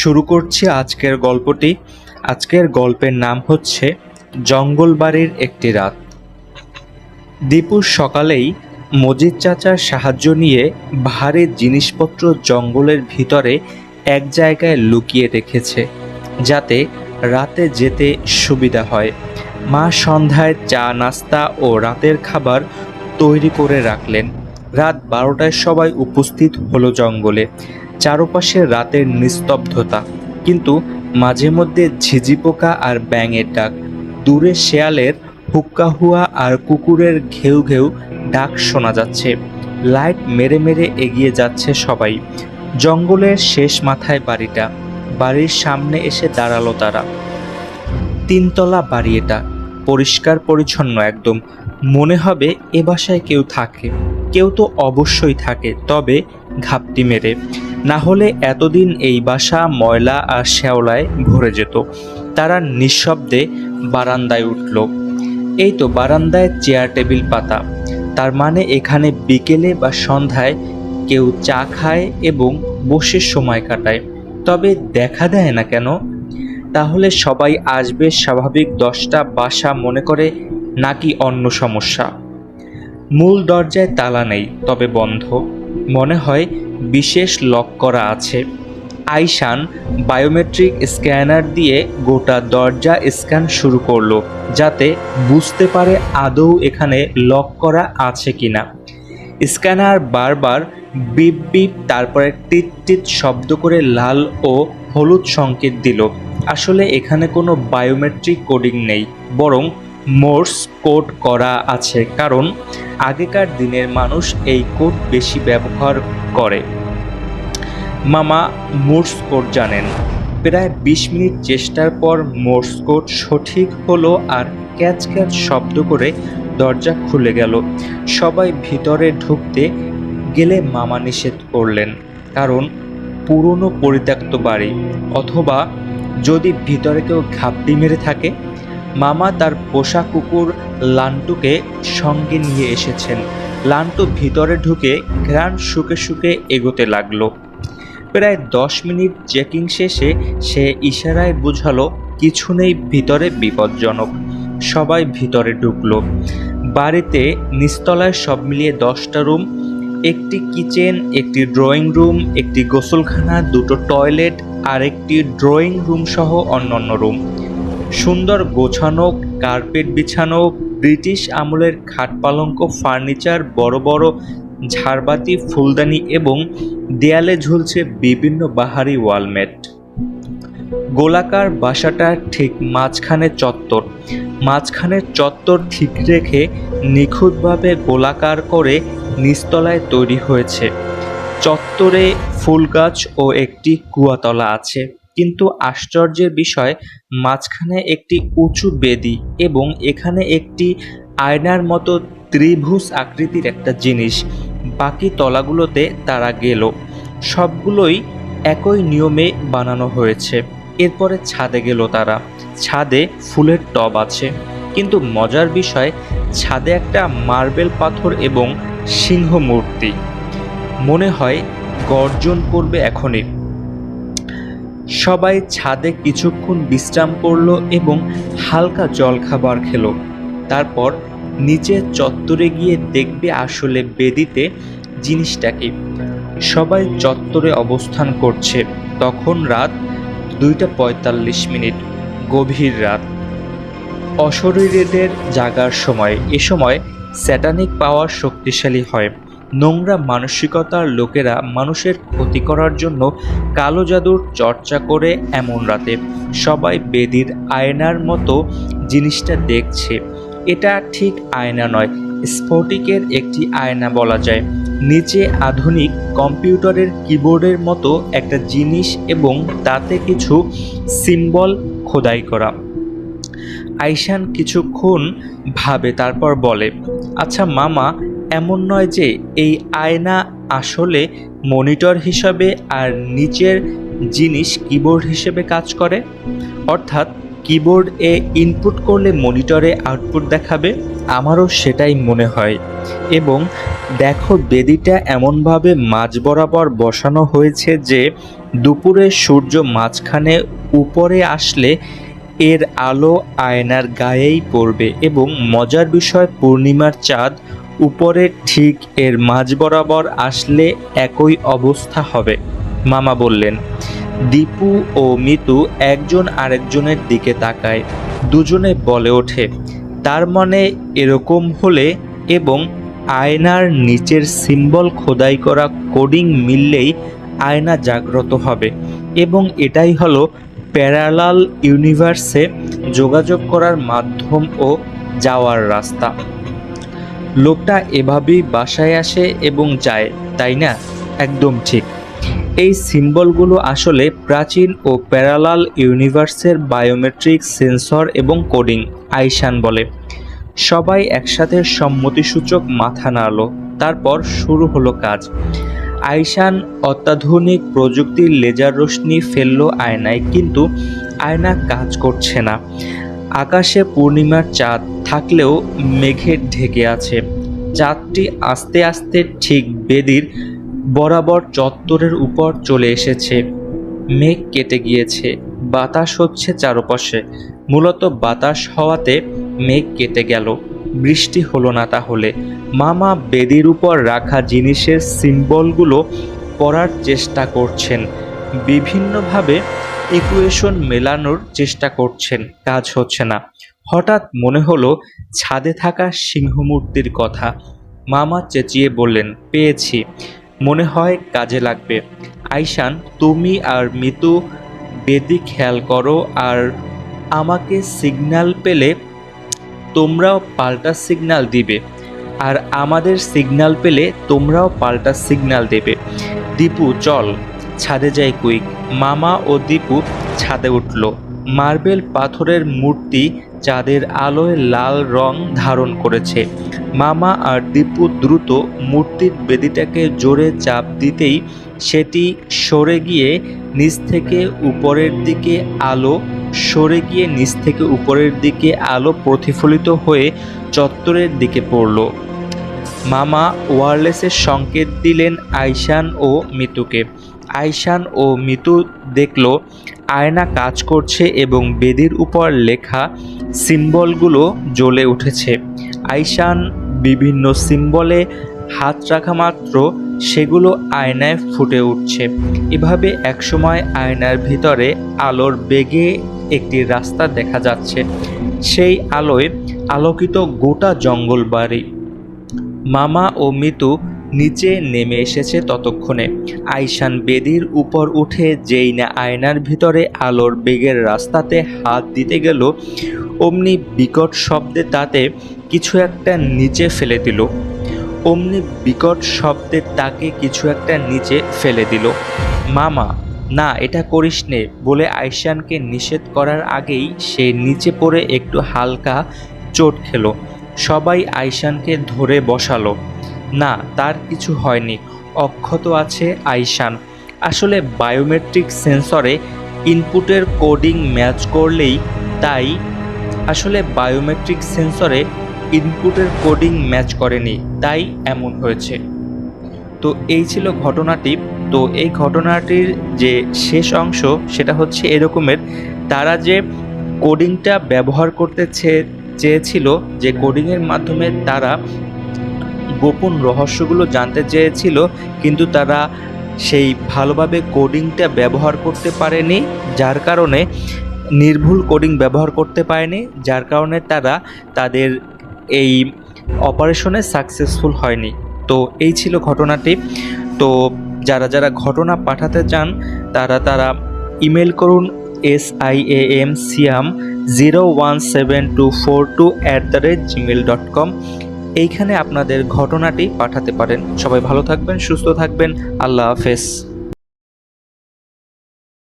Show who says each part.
Speaker 1: শুরু করছি আজকের গল্পটি। আজকের গল্পের নাম হচ্ছে জঙ্গলবাড়ির একটি রাত। দীপুর সকালেই মজিদ চাচার সাহায্য নিয়ে ভারী জিনিসপত্র জঙ্গলের ভিতরে এক জায়গায় লুকিয়ে রেখেছে, যাতে রাতে যেতে সুবিধা হয়। মা সন্ধ্যায় চা, নাস্তা ও রাতের খাবার তৈরি করে রাখলেন। রাত বারোটায় সবাই উপস্থিত হলো জঙ্গলে। চারপাশে রাতের নিস্তব্ধতা, কিন্তু মাঝে মধ্যে ঝিঝি পোকা আর ব্যাঙের ডাক। দূরে শেয়ালের হুক্কা হুয়া আর কুকুরের ঘেউ ঘেউ ডাক শোনা যাচ্ছে। লাইট মেরে মেরে এগিয়ে যাচ্ছে সবাই। জঙ্গলের শেষ মাথায় বাড়িটা। বাড়ির সামনে এসে দাঁড়াল তারা। তিনতলা বাড়ি এটা। পরিষ্কার পরিচ্ছন্ন একদম। মনে হবে এ বাসায় কেউ থাকে। কেউ তো অবশ্যই থাকে, তবে ঘাপটি মেরে। না হলে এতদিন এই বাসা, ময়লা আর শ্যাওলায় ভরে যেত। তারা নিঃশব্দে বারান্দায় উঠল। এই তো বারান্দায় চেয়ার, টেবিল, পাতা। তার মানে এখানে বিকেলে বা সন্ধ্যায় কেউ চা খায় এবং বসে সময় কাটায়। তবে দেখা দেয় না কেন? তাহলে সবাই আসবে স্বাভাবিক দশটা বাসা মনে করে নাকি অন্য সমস্যা? মূল দরজায় তালা নেই, তবে বন্ধ। মনে হয় বিশেষ লক করা আছে। আইশান বায়োমেট্রিক স্ক্যানার দিয়ে গোটা দরজা স্ক্যান শুরু করল, যাতে বুঝতে পারে আদৌ এখানে লক করা আছে কিনা। স্ক্যানার বারবার বিপ বিপ, তারপরে টিট শব্দ করে লাল ও হলুদ সংকেত দিল। আসলে এখানে কোনো বায়োমেট্রিক কোডিং নেই, বরং মোর্স কোড করা আছে, কারণ আগেকার দিনের মানুষ এই কোড বেশি ব্যবহার করে। মামা মোর্স কোড জানেন। প্রায় বিশ মিনিট চেষ্টার পর মোর্স কোড সঠিক হলো আর ক্যাচ ক্যাচ শব্দ করে দরজা খুলে গেল। সবাই ভিতরে ঢুকতে গেলে মামা নিষেধ করলেন, কারণ পুরনো পরিত্যক্ত বাড়ি, অথবা যদি ভিতরে কেউ ঘাপটি মেরে থাকে মামা তার পোষা কুকুর লান্টুকে সঙ্গে নিয়ে এসেছেন। লান্টু ভিতরে ঢুকে ঘ্রাণ শুকে শুকে এগোতে লাগল। প্রায় দশ মিনিট চেকিং শেষে সে ইশারায় বুঝালো, কিছু নেই, ভিতরে বিপজ্জনক। সবাই ভিতরে ঢুকলো। বাড়িতে নিস্তলায় সব মিলিয়ে দশটা রুম, একটি কিচেন, একটি ড্রয়িং রুম, একটি গোসলখানা, দুটো টয়লেট আর একটি ড্রয়িং রুম সহ অন্যান্য রুম। সুন্দর গোছানো কার্পেট বিছানো, ব্রিটিশ আমলের খাট পালঙ্ক ফার্নিচার বড় বড় ঝাড়বাতি, ফুলদানি এবং দেয়ালে ঝুলছে বিভিন্ন বাহারি ওয়ালমেট গোলাকার বাসাটার ঠিক মাঝখানে চত্বর। মাঝখানে চত্বর ঠিক রেখে নিখুঁতভাবে গোলাকার করে নিচতলায় তৈরি হয়েছে। চত্বরে ফুল গাছ ও একটি কুয়াতলা আছে। কিন্তু আশ্চর্যের বিষয়, মাঝখানে একটি উঁচু বেদি এবং এখানে একটি আয়নার মতো ত্রিভুজ আকৃতির একটা জিনিস। বাকি তলাগুলোতে তারা গেল। সবগুলোই একই নিয়মে বানানো হয়েছে। এরপরে ছাদে গেল তারা। ছাদে ফুলের টব আছে। কিন্তু মজার বিষয়, ছাদে একটা মার্বেল পাথর এবং সিংহ মূর্তি। মনে হয় গর্জন করবে এখনই। সবাই ছাদে কিছুক্ষণ বিশ্রাম করল এবং হালকা জলখাবার খেলো। তারপর নিচে চত্বরে গিয়ে দেখবে আসলে বেদিতে জিনিসটাকে। সবাই চত্বরে অবস্থান করছে। তখন রাত দুইটা পঁয়তাল্লিশ মিনিট। গভীর রাত। অশরীরীদের জাগার সময়। এ সময় স্যাটানিক পাওয়ার শক্তিশালী হয়। নোংরা মানসিকতার লোকেরা মানুষের ক্ষতি করার জন্য কালো জাদুর চর্চা করে এমন রাতে সবাই বেদির আয়নার মতো জিনিসটা দেখছে। এটা ঠিক আয়না নয়, স্ফটিকের একটি আয়না বলা যায়। নিচে আধুনিক কম্পিউটারের কিবোর্ডের মতো একটা জিনিস এবং তাতে কিছু সিম্বল খোদাই করা। আইশান কিছুক্ষণ ভাবে তারপর বলে আচ্ছা মামা এমন নয় যে এই আয়না আসলে মনিটর হিসাবে আর নিচের জিনিস কিবোর্ড হিসেবে কাজ করে? অর্থাৎ কিবোর্ড এ ইনপুট করলে মনিটরে আউটপুট দেখাবে? আমারও সেটাই মনে হয়। এবং দেখো বেদিটা এমনভাবে মাঝ বরাবর বসানো হয়েছে যে দুপুরে সূর্য মাঝখানে উপরে আসলে এর আলো আয়নার গায়েই পড়বে এবং মজার বিষয় পূর্ণিমার চাঁদ উপরে ঠিক এর মাঝ বরাবর আসলে একই অবস্থা হবে। মামা বললেন, দীপু ও মিতু একজন আরেকজনের দিকে তাকায়। দুজনে বলে ওঠে, তার মানে এরকম হলে এবং আয়নার নিচের সিম্বল খোদাই করা কোডিং মিললেই আয়না জাগ্রত হবে এবং এটাই হলো প্যারালাল ইউনিভার্সে যোগাযোগ করার মাধ্যম ও যাওয়ার রাস্তা। লোকটা এভাবেই বাসায় আসে এবং যায়, তাই না? একদম ঠিক। এই সিম্বলগুলো আসলে প্রাচীন ও প্যারালাল ইউনিভার্সের বায়োমেট্রিক সেন্সর এবং কোডিং, আইশান বলে। সবাই একসাথে সম্মতিসূচক মাথা নাড়ল। তারপর শুরু হলো কাজ। আইশান অত্যাধুনিক প্রযুক্তির লেজার রশ্মি ফেলল আয়নায়, কিন্তু আয়না কাজ করছে না। আকাশে পূর্ণিমার চাঁদ থাকলেও মেঘে ঢেকে আছে। চাঁদটি আস্তে আস্তে ঠিক বেদির বরাবর চত্বরের উপর চলে এসেছে। মেঘ কেটে গিয়েছে, বাতাস হচ্ছে চারপাশে। মূলত বাতাস হওয়াতে মেঘ কেটে গেল। বৃষ্টি হলো না তাহলে। মামা বেদির উপর রাখা জিনিসের সিম্বলগুলো পড়ার চেষ্টা করছেন। বিভিন্নভাবে ইকুয়েশন মেলানোর চেষ্টা করছেন, কাজ হচ্ছে না। হঠাৎ মনে হলো ছাদে থাকা সিংহমূর্তির কথা। মামা চেঁচিয়ে বললেন, পেয়েছি। মনে হয় কাজে লাগবে। আইশান, তুমি আর মিতু, বেদি খেয়াল করো, আর আমাকে সিগন্যাল পেলে তোমরাও পাল্টা সিগন্যাল দিবে। আর আমাদের সিগন্যাল পেলে তোমরাও পাল্টা সিগন্যাল দেবে। দীপু, চল, ছাদে যাই কুইক। মামা ও দীপু ছাদে উঠল। মার্বেল পাথরের মূর্তি চাঁদের আলোয় লাল রং ধারণ করেছে। মামা আর দীপু দ্রুত মূর্তির বেদিটাকে জোরে চাপ দিতেই সেটি সরে গিয়ে নিচ থেকে উপরের দিকে আলো, সরে গিয়ে নিচ থেকে উপরের দিকে আলো প্রতিফলিত হয়ে চত্বরের দিকে পড়ল। মামা ওয়ারলেসের সংকেত দিলেন আইশান ও মিতুকে। আইশান ও মিতু দেখল, আয়না কাজ করছে এবং বেদির উপর লেখা সিম্বলগুলো জ্বলে উঠেছে। আইশান বিভিন্ন সিম্বলে হাত রাখা মাত্র, সেগুলো আয়নায় ফুটে উঠছে। এভাবে একসময় আয়নার ভিতরে আলোর বেগে একটি রাস্তা দেখা যাচ্ছে। সেই আলোয় আলোকিত গোটা জঙ্গল বাড়ি। মামা ও মিতু নিচে নেমে এসেছে ততক্ষণে। আইশান বেদির উপর উঠে যেই না আয়নার ভিতরে আলোর বেগের রাস্তাতে হাত দিতে গেল, অমনি বিকট শব্দে তাতে কিছু একটা নিচে ফেলে দিল। অমনি বিকট শব্দে তাকে কিছু একটা নিচে ফেলে দিল। মামা, না, এটা করিস নে বলে আইশানকে নিষেধ করার আগেই সে নিচে পড়ে একটু হালকা চোট খেলো। সবাই আইশানকে ধরে বসালো। না, তার কিছু হয়নি। অক্ষত আছে আইশান। আসলে বায়োমেট্রিক সেন্সরে ইনপুটের কোডিং ম্যাচ করলেই তাই। আসলে বায়োমেট্রিক সেন্সরে ইনপুটের কোডিং ম্যাচ করেনি, তাই এমন হয়েছে। তো এই ছিল ঘটনাটি। তো এই ঘটনাটির যে শেষ অংশ, সেটা হচ্ছে এরকমের। তারা যে কোডিংটা ব্যবহার করতে চেয়ে, চেয়েছিল, যে কোডিংয়ের মাধ্যমে তারা গোপন রহস্যগুলো জানতে চেয়েছিল, কিন্তু তারা সেই ভালোভাবে কোডিংটা ব্যবহার করতে পারেনি, যার কারণে নির্ভুল কোডিং ব্যবহার করতে পারেনি, যার কারণে তারা তাদের এই অপারেশনে সাকসেসফুল হয়নি। তো এই ছিল ঘটনাটি। তো যারা যারা ঘটনা পাঠাতে চান, তারা তারা ইমেল করুন S I A M Siam zero one seven two four two at the rate Gmail dot com এইখানে আপনাদের ঘটনাটি পাঠাতে পারেন। সবাই ভালো থাকবেন সুস্থ থাকবেন। আল্লাহ হাফেজ।